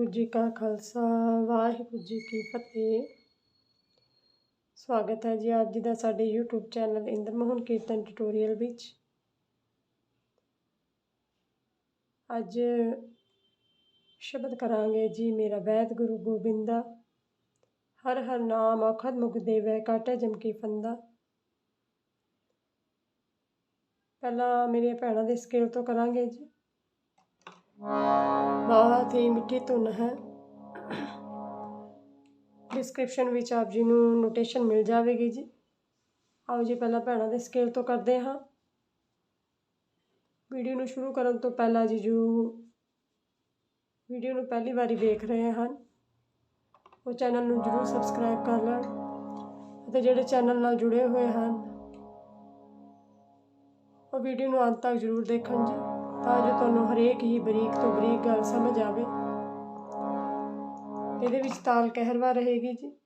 ਵਾਹਿਗੁਰੂ ਜੀ ਕਾ ਖਾਲਸਾ, ਵਾਹਿਗੁਰੂ ਜੀ ਕੀ ਫਤਿਹ। ਸਵਾਗਤ ਹੈ ਜੀ ਅੱਜ ਦਾ ਸਾਡੇ YouTube channel Inder Mohan Kirtan tutorial ਵਿੱਚ। ਅੱਜ ਸ਼ਬਦ ਕਰਾਂਗੇ ਜੀ, ਮੇਰਾ ਵੈਦ ਗੁਰੂ ਗੋਬਿੰਦਾ। ਹਰ ਹਰ ਨਾਮ ਅਖਦ ਮੁਖ ਦੇਵੈ, ਕਾਟੇ ਜਮ ਕੀ ਫੰਦਾ। ਪਹਿਲਾਂ ਮੇਰੀਆਂ ਭੈਣਾਂ ਦੇ ਸਕੇਲ ਤੋਂ ਕਰਾਂਗੇ ਜੀ। ਬਹੁਤ ਹੀ ਮਿੱਠੀ ਧੁਨ ਹੈ। ਡਿਸਕ੍ਰਿਪਸ਼ਨ ਵਿੱਚ ਆਪ ਜੀ ਨੂੰ ਨੋਟੇਸ਼ਨ ਮਿਲ ਜਾਵੇਗੀ ਜੀ। ਆਓ ਜੀ ਪਹਿਲਾਂ ਭੈਣਾਂ ਦੇ ਸਕੇਲ ਤੋਂ ਕਰਦੇ ਹਾਂ। ਵੀਡੀਓ ਨੂੰ ਸ਼ੁਰੂ ਕਰਨ ਤੋਂ ਪਹਿਲਾਂ ਜੀ ਜੋ ਵੀਡੀਓ ਨੂੰ ਪਹਿਲੀ ਵਾਰੀ ਵੇਖ ਰਹੇ ਹਨ, ਉਹ ਚੈਨਲ ਨੂੰ ਜਰੂਰ ਸਬਸਕ੍ਰਾਈਬ ਕਰ ਲੈਣ ਅਤੇ ਜਿਹੜੇ ਚੈਨਲ ਨਾਲ ਜੁੜੇ ਹੋਏ ਹਨ, ਉਹ ਵੀਡੀਓ ਨੂੰ ਅੰਤ ਤੱਕ ਜਰੂਰ ਦੇਖਣ ਜੀ। ਤਾਂ ਜੋ ਤੁਹਾਨੂੰ ਹਰੇਕ ਹੀ ਬਰੀਕ ਤੋਂ ਬਰੀਕ ਗੱਲ ਸਮਝ ਆਵੇ। ਇਹਦੇ ਵਿੱਚ ਤਾਲ ਕਹਿਰਵਾ ਰਹੇਗੀ ਜੀ।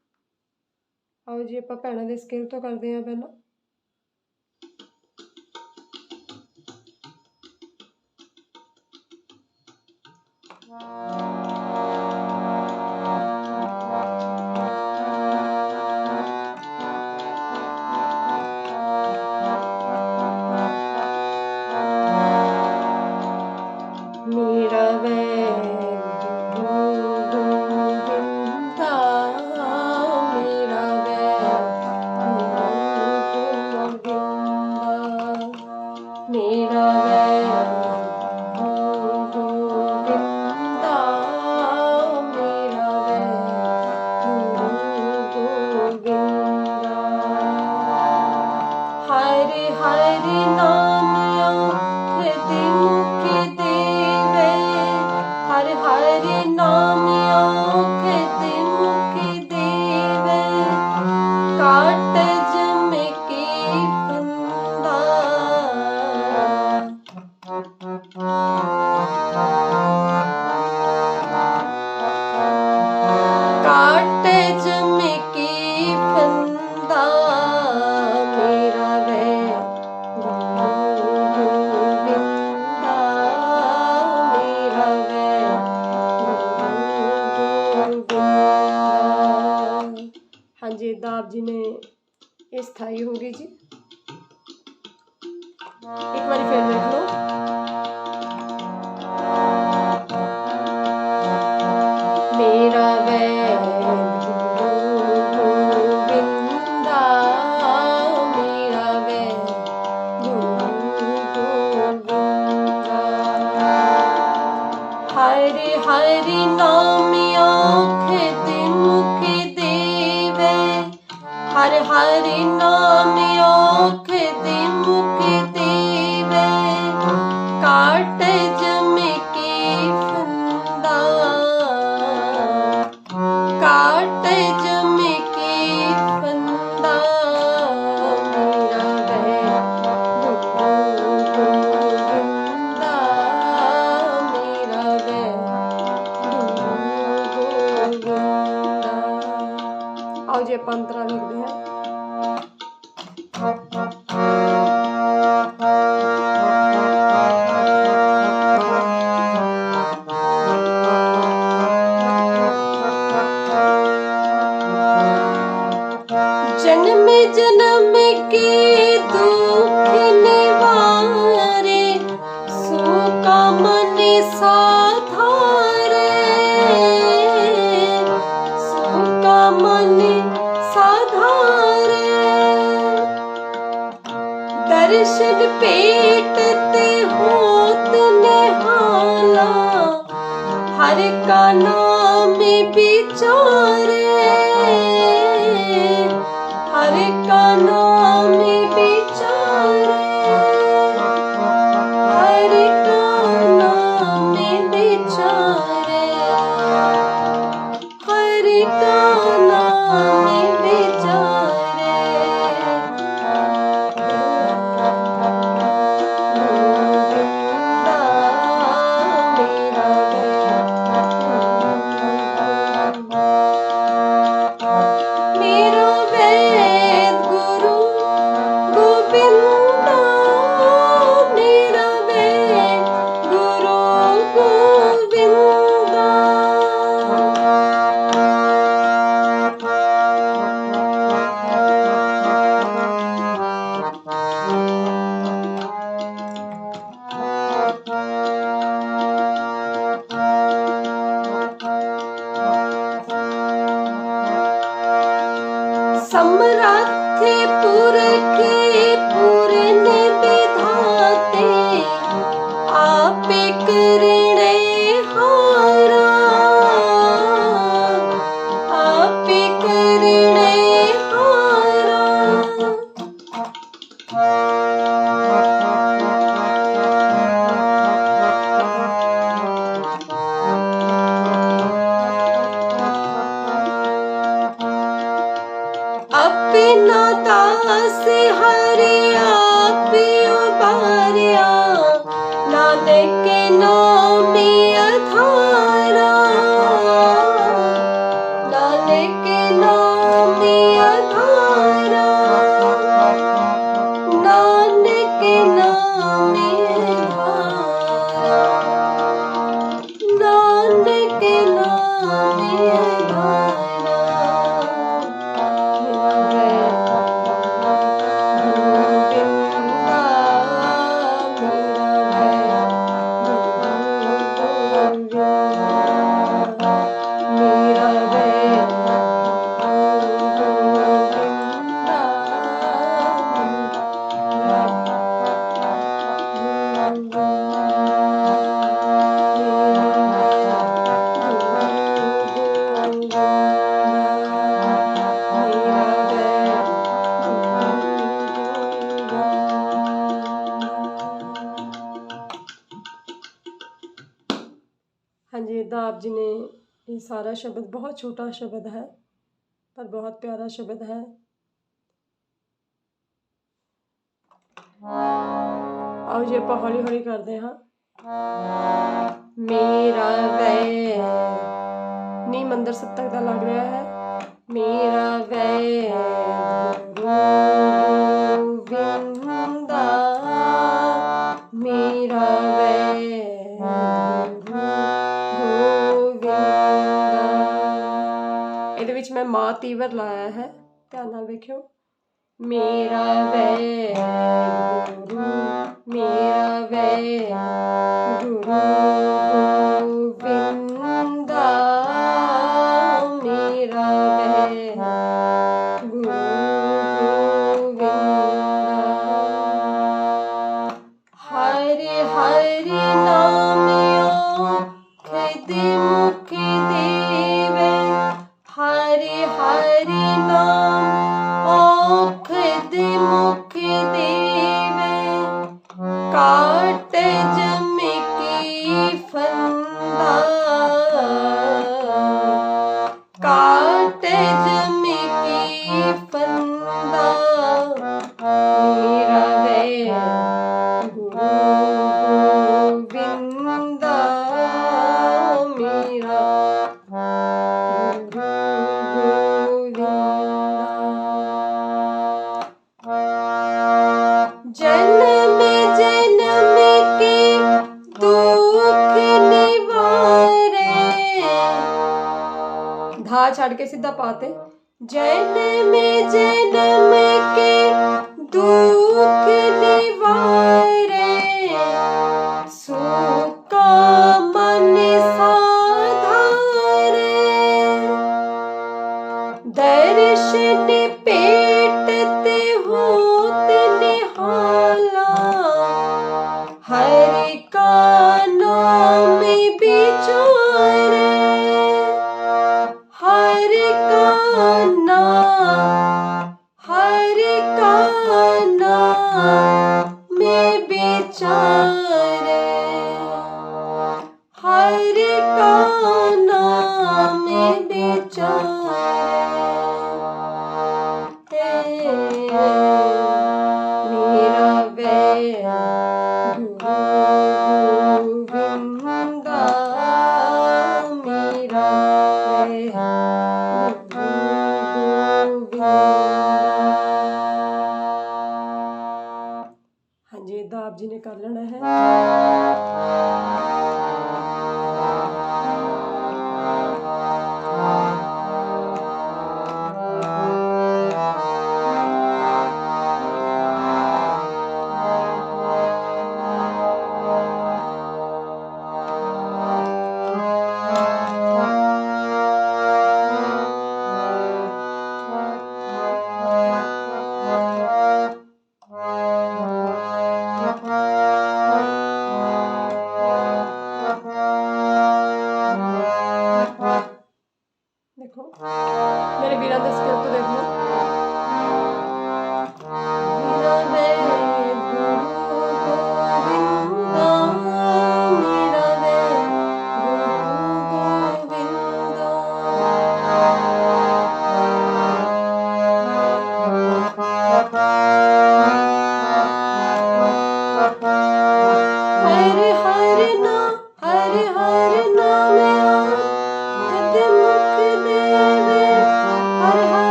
ਆਓ ਜੀ, ਆਪਾਂ ਭੈਣਾਂ ਦੇ ਸਕੇਲ ਤੋਂ ਕਰਦੇ ਹਾਂ ਪਹਿਲਾਂ। ਮੇਰਾ ਸਥਾਈ ਹੋ ਗਈ ਜੀ। ਦਰਸ਼ਨ ਪੇਟ ਤੇ ਹੋਤ ਨਿਹਾਲਾ ਹਰ ਕਾ ਨਾਮ ਵਿਚਾਰੇ ਹਰ ਕਾ ਨਾਮ ਦਾਸ ਹਰਿ ਆਪਿਓ ਬਾਰਿਆ ਨਾਨਕ ਨਾਮੇ ਇਹ ਸਾਰਾ ਸ਼ਬਦ ਬਹੁਤ ਛੋਟਾ ਸ਼ਬਦ ਹੈ ਪਰ ਬਹੁਤ ਪਿਆਰਾ ਸ਼ਬਦ ਹੈ ਆਓ ਜੇ ਆਪਾਂ ਹੌਲੀ ਹੌਲੀ ਕਰਦੇ ਹਾਂ ਮੇਰਾ ਵੈ ਨੀ ਮੰਦਰ ਸੱਤਕ ਦਾ ਲੱਗ ਰਿਹਾ ਹੈ ਮੇਰਾ ਵੈ ਗੋਵਿੰਦਾ ਵਿੱਚ ਮੈਂ ਮਾ ਤੀਵਰ ਲਾਇਆ ਹੈ। ਧਿਆਨ ਨਾਲ ਵੇਖਿਓ। ਮੇਰਾ ਵੈ ਗੁਰੂ, ਮੇਰਾ ਵੈ ਗੁਰੂ ला छाड़ के सीधा पाते जन्म जन्म के दुख निवारे सुका मन साधारे। दर्शन पेटते होत निहाला, हर ਮੇਰਾ ਮੇਰੇ ਵੀਰਾਂ ਦੇ ਸਕਿੱਲ ਤੋਂ ਦੇਖ ਲਓ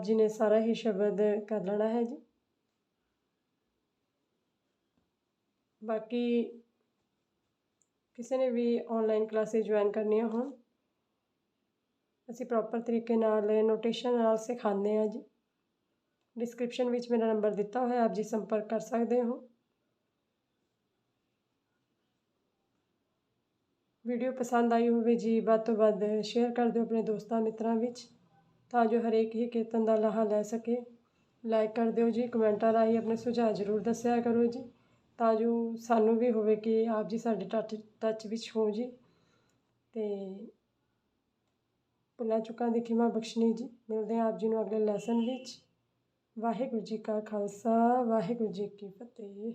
ਆਪ ਜੀ ਨੇ ਸਾਰਾ ਹੀ ਸ਼ਬਦ ਕਰ ਲੈਣਾ ਹੈ ਜੀ। ਬਾਕੀ ਕਿਸੇ ਨੇ ਵੀ ਆਨਲਾਈਨ ਕਲਾਸਿਸ ਜੁਆਇਨ ਕਰਨੀਆਂ ਹੋਣ, ਅਸੀਂ ਪ੍ਰੋਪਰ ਤਰੀਕੇ ਨਾਲ ਨੋਟੇਸ਼ਨ ਨਾਲ ਸਿਖਾਉਂਦੇ ਹਾਂ ਜੀ। ਡਿਸਕ੍ਰਿਪਸ਼ਨ ਵਿੱਚ ਮੇਰਾ ਨੰਬਰ ਦਿੱਤਾ ਹੋਇਆ, ਆਪ ਜੀ ਸੰਪਰਕ ਕਰ ਸਕਦੇ ਹੋ। ਵੀਡੀਓ ਪਸੰਦ ਆਈ ਹੋਵੇ ਜੀ, ਵੱਧ ਤੋਂ ਵੱਧ ਸ਼ੇਅਰ ਕਰ ਦਿਓ ਆਪਣੇ ਦੋਸਤਾਂ ਮਿੱਤਰਾਂ ਵਿੱਚ। ਤਾਂ ਜੋ ਹਰੇਕ ਹੀ ਕੀਰਤਨ ਦਾ ਲਾਹਾ ਲੈ ਸਕੇ। ਲਾਈਕ ਕਰ ਦਿਓ ਜੀ, ਕਮੈਂਟਾਂ ਰਾਹੀਂ ਆਪਣੇ ਸੁਝਾਅ ਜ਼ਰੂਰ ਦੱਸਿਆ ਕਰੋ ਜੀ। ਤਾਂ ਜੋ ਸਾਨੂੰ ਵੀ ਹੋਵੇ ਕਿ ਆਪ ਜੀ ਸਾਡੇ ਟੱਚ ਟੱਚ ਵਿੱਚ ਹੋ ਜੀ। ਤੇ ਪੁਲਾ ਚੁੱਕਾਂ ਦੀ ਖਿਮਾ ਬਖਸ਼ਨੀ ਜੀ। ਮਿਲਦੇ ਹਾਂ ਆਪ ਜੀ ਨੂੰ ਅਗਲੇ ਲੈਸਨ ਵਿੱਚ। ਵਾਹਿਗੁਰੂ ਜੀ ਕਾ ਖਾਲਸਾ, ਵਾਹਿਗੁਰੂ ਜੀ ਕੀ ਫਤਿਹ।